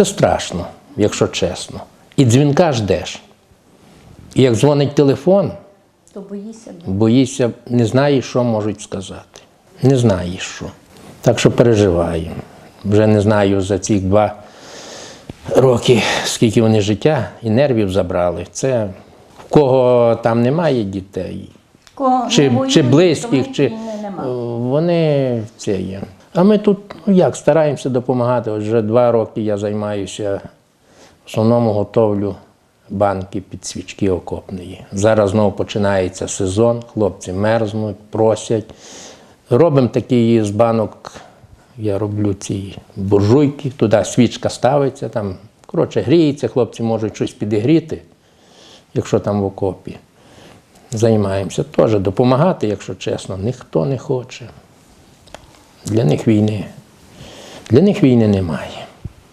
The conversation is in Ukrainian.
Це страшно, якщо чесно. І дзвінка ждеш. І як дзвонить телефон, То боїся. боїшся, не знаєш, що можуть сказати. Не знаєш що. Так що переживаю. Вже не знаю за ці два роки, скільки вони життя і нервів забрали. Це в кого там немає дітей, Кого чи, чи близьких, чи нема. е, вони це є. А ми тут ну як стараємося допомагати. Ось вже два роки я займаюся в основному готовлю банки під свічки окопної. Зараз знову починається сезон, хлопці мерзнуть, просять. Робимо такі з банок, я роблю ці буржуйки, туди свічка ставиться, там, коротше, гріється, хлопці можуть щось підігріти, якщо там в окопі. Займаємося теж допомагати, якщо чесно, ніхто не хоче. Для них війни. Для них війни немає.